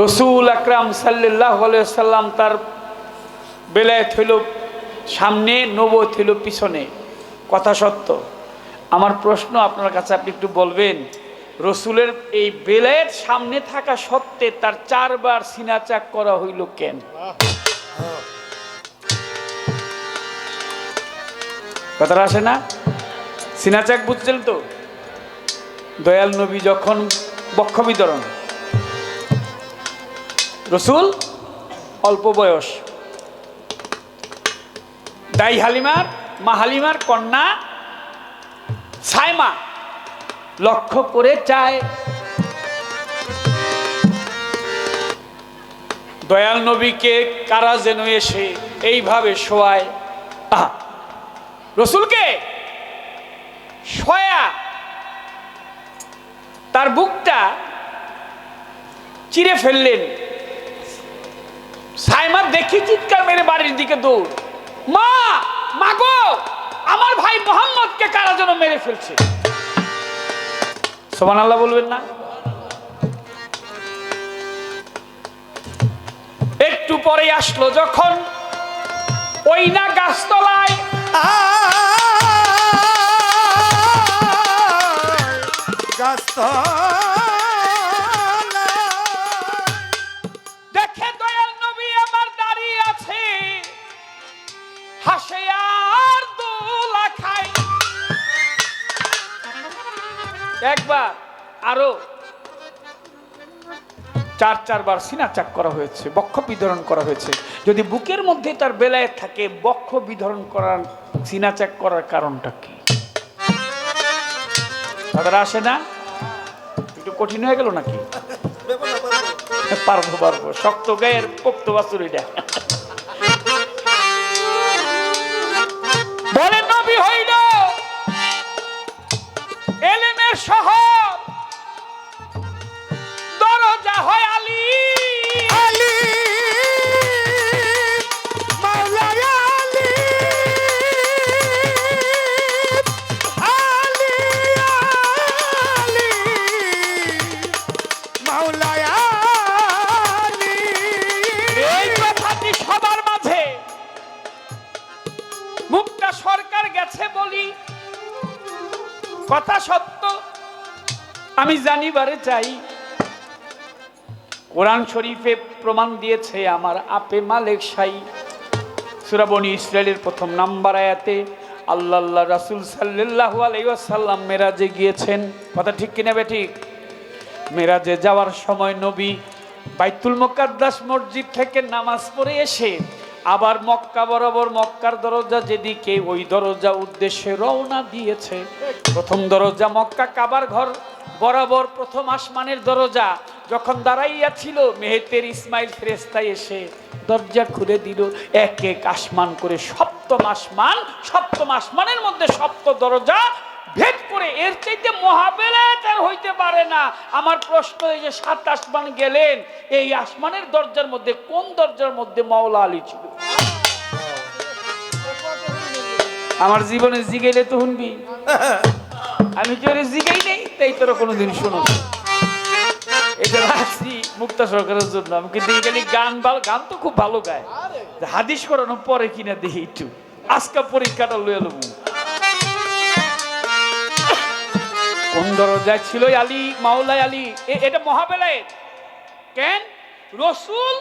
রসুল আকরাম সাল্লাহ সাল্লাম তার বেলায় হইল সামনে নবত হইল পিছনে। কথা সত্য। আমার প্রশ্ন আপনার কাছে আপনি একটু বলবেন, রসুলের এই বেলায়ের সামনে থাকা সত্ত্বে তার চারবার সিনাচাক করা হইল কেন? কথাটা আসে না? সিনাচাক বুঝছেন তো? দয়াল নবী যখন বক্ষ বিতরণ রসুল, অল্প বয়স। দাই হালিমার, মা হালিমার কন্যা সাইমা। লক্ষ্য করে চায়। দয়াল নবীকে কারা যেন এসে এইভাবে শোয়ায়? রসুলকে শয়া। তার বুকটা চিরে ফেললেন। সাইমা দেখি চিৎকার মেরে বাড়ির দিকে দৌড়। মা মাগো আমার ভাই মোহাম্মদকে কারা যেন মেরে ফেলছে? সোমান আল্লাহ বলবেন না? একটু পরে আসলো যখন ওই না গাছতলায় দেখে একবার, আরও। চার, চারবার সিনা চাক করা হয়েছে, বক্ষ বিধরণ করা হয়েছে। যদি বুকের মধ্যে তার বেলায় থাকে, বক্ষ বিধরণ করার, সিনা চাক করার কারণটা কি? তাদের আসে না? একটু কঠিন হয়ে গেল নাকি? পারব পারব। শক্ত গায়ের পোক্ত বাসুরিটা। কথা সত্য, আমি জানিবারে চাই। কোরআন শরীফে প্রমাণ দিয়েছে আমার আপে মালেক সাই। সুরাবনি ইসরায়েলের প্রথম নাম্বার আয়াতে আল্লাহ রাসুল সাল্লাহ আলাইসাল্লাম মেরাজে গিয়েছেন। কথা ঠিক কিনা বে ঠিক? মেরাজে যাওয়ার সময় নবী বাইতুল মোকাদ্দাস মসজিদ থেকে নামাজ পড়ে এসে আবার মক্কা বরাবর মক্কার দরজা যেদিকে, ওই দরজা উদ্দেশ্যে রওনা দিয়েছে। প্রথম দরজা মক্কা কাবার ঘর, বরাবর প্রথম আসমানের দরজা। যখন দাঁড়াইয়া ছিল, মেহেতের ইসমাইল ফেরেস্তা এসে দরজা খুলে দিল। এক এক আসমান করে সপ্তম আসমান, সপ্তম আসমানের মধ্যে সপ্ত দরজা ভেদ করে এর চাইতে মহাবেলায় আর হইতে পারে না। আমার প্রশ্ন এই যে সাত আসমান গেলেন, এই আসমানের দরজার মধ্যে কোন দরজার মধ্যে মাওলা আলী ছিল? আমার জীবনে জিগাইলে তো শুনবি। আমি কি ওরে জিগাই নেই? তাই তোরা কোনোদিন শুনো এটা রাখছি মুক্তা সরকারের জন্য। আমি কিন্তু খালি গান ভালো গান তো খুব ভালো গায়। হাদিস করানো পরে কিনা দেখি একটু। আজকা পরীক্ষাটা লয়ে লব। দরজায় ছিল আলী মাওলাই আলী। এটা মহাবেলায় কেন? রসুল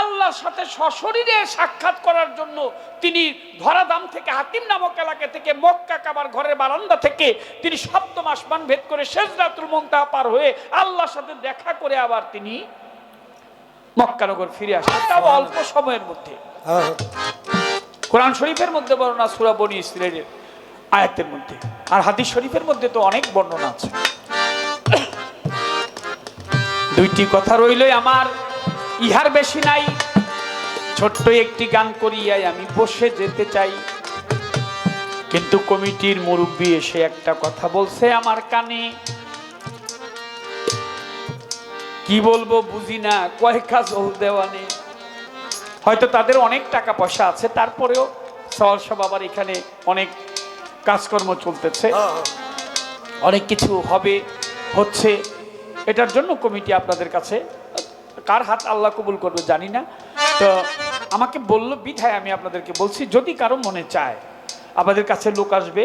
আল্লাহর সাথে সশরীরে সাক্ষাৎ করার জন্য তিনি ধরাধাম থেকে হাতিম নামক এলাকা থেকে মক্কা কাবার ঘরের বারান্দা থেকে তিনি সপ্তম আসমান ভেদ করে শেষরাতুল মন্তাহা পার হয়ে আল্লাহর সাথে দেখা করে আবার তিনি মক্কানগর ফিরে আসেন। তাও অল্প সময়ের মধ্যে। কোরআন শরীফের মধ্যে বর্ণনা সুরা বনি ইসরায়েলের আয়াতের মধ্যে। আর হাদিস শরীফের মধ্যে তো অনেক বর্ণনা আছে। দুইটি কথা রইলই আমার ইহার বেশি নাই। ছোট্ট একটি গান করিয়াই আমি বসে যেতে চাই। কিন্তু কমিটির মুরব্বী এসে একটা কথা বলছে আমার কানে। কি বলব বুঝি না কয় কাজ দেওয়ানে। হয়তো তাদের অনেক টাকা পয়সা আছে, তারপরেও সওয়াল সব আবার এখানে অনেক কাজকর্ম চলতেছে। অনেক কিছু হবে হচ্ছে। এটার জন্য কমিটি আপনাদের কাছে কার হাত আল্লাহ কবুল করবে জানি না। তো আমাকে বলল বিধায় আমি আপনাদেরকে বলছি যদি কারও মনে চায় আমাদের কাছে লোক আসবে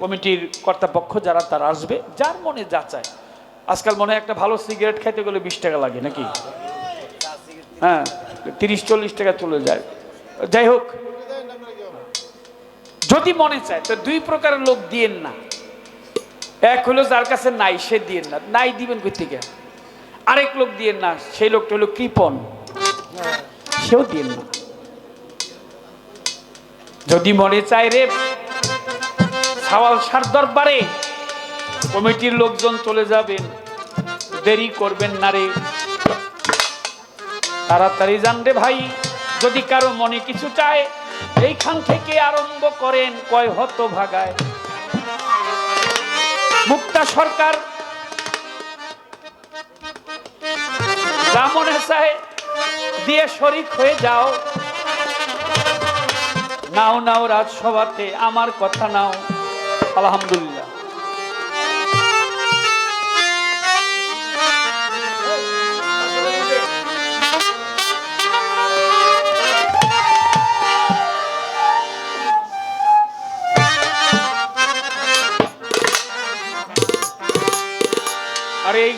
কমিটির কর্তাপক্ষ যারা তারা আসবে যার মনে যা চায়। আজকাল মনে হয় একটা ভালো সিগারেট খাইতে গেলে বিশ টাকা লাগে নাকি? হ্যাঁ তিরিশ চল্লিশ টাকা চলে যায়। যাই হোক যদি মনে চায়, তো দুই প্রকারের লোক দিয়েন না। এক হলো যার কাছে নাই, সে দিয়েন না। নাই দিবেন কই থেকে আরেক লোক দিয়েন না, সেই লোকটা হলো কৃপন সেও দিয়েন না। যদি মনে চায় রে, সাওয়াল সার দরবারে কমিটির লোকজন চলে যাবেন। দেরি করবেন না রে। তাড়াতাড়ি যান রে ভাই, যদি কারও মনে কিছু চায় এইখান থেকে আরম্ভ করেন কয় হত ভাগায় মুক্তা সরকার যা দিয়ে শরিক হয়ে যাও। নাও নাও রাজসভাতে, আমার কথা নাও। আলহামদুলিল্লাহ।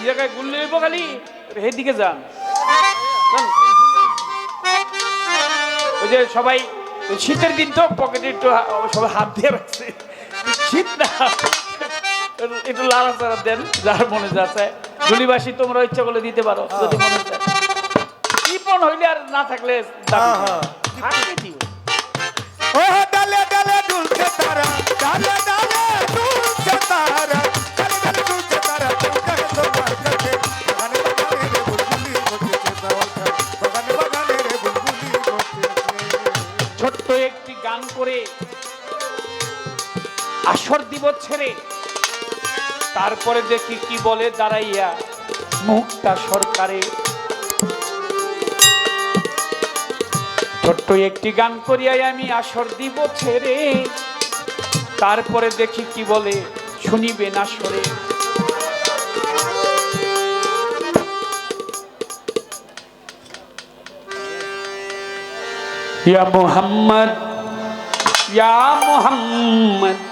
জায়গায় গুললে খালি এদিকে যান। ওই যে সবাই শীতের দিন তো পকেটে একটু সবাই হাত দিয়ে রাখছে। শীত না। একটু লাড়াচাড়া দেন যার মনে যা চায়। তোমরা ইচ্ছা করলে দিতে পারো যদি মনে চায়। কৃপণ হইলে আর না থাকলে হ্যাঁ, হ্যাঁ। দিও। ও ডালে ডালে দুলছে তারা ডালে ডালে দুলছে তারা। আসর দিব ছেড়ে। তারপরে দেখি কি বলে দাঁড়াইয়া মুখটা সরকারে। ছোট্ট একটি গান করিয়াই আমি আসর দিব ছেড়ে। তারপরে দেখি কি বলে শুনিবে না সরে ইয়া মুহাম্মদ ইয়া মুহাম্মদ।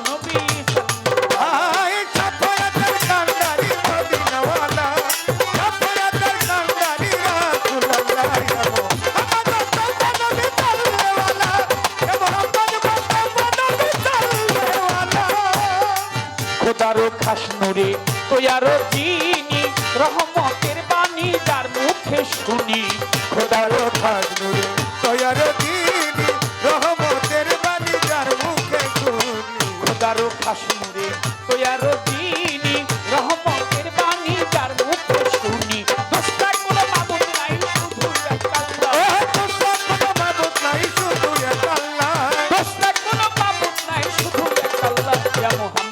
রহমতের বাণী যার মুখে শুনি। খোদারো ফাজনুরে তয়ার দিনি রহমতের বাণী যার মুখে শুনি। খোদারো খাস নুরে তোয়ারো চিনি রহমতের বাণী যার মুখে শুনি। দোস্তার কোনো মাবুদ নাই শুধু এক আল্লাহ। ও কোনো মাবুদ নাই শুধু এক আল্লাহ। দোস্তার কোনো মাবুদ নাই শুধু এক আল্লাহ। ইয়া মুহাম্মদ।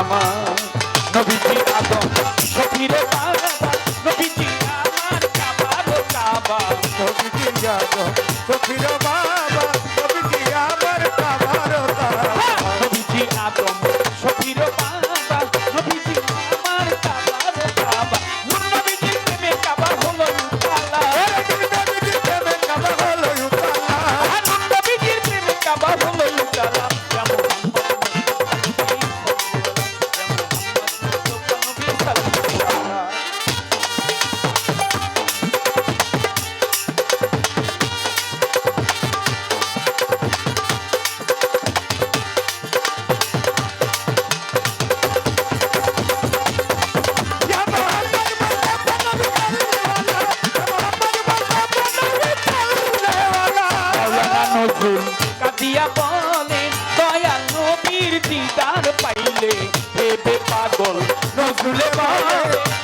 আমার। নবীজি আদম সফিরে নবীজি আমার কাবার কাবা নবীজি আদম সফিরে পাগল নজরুলে পাগল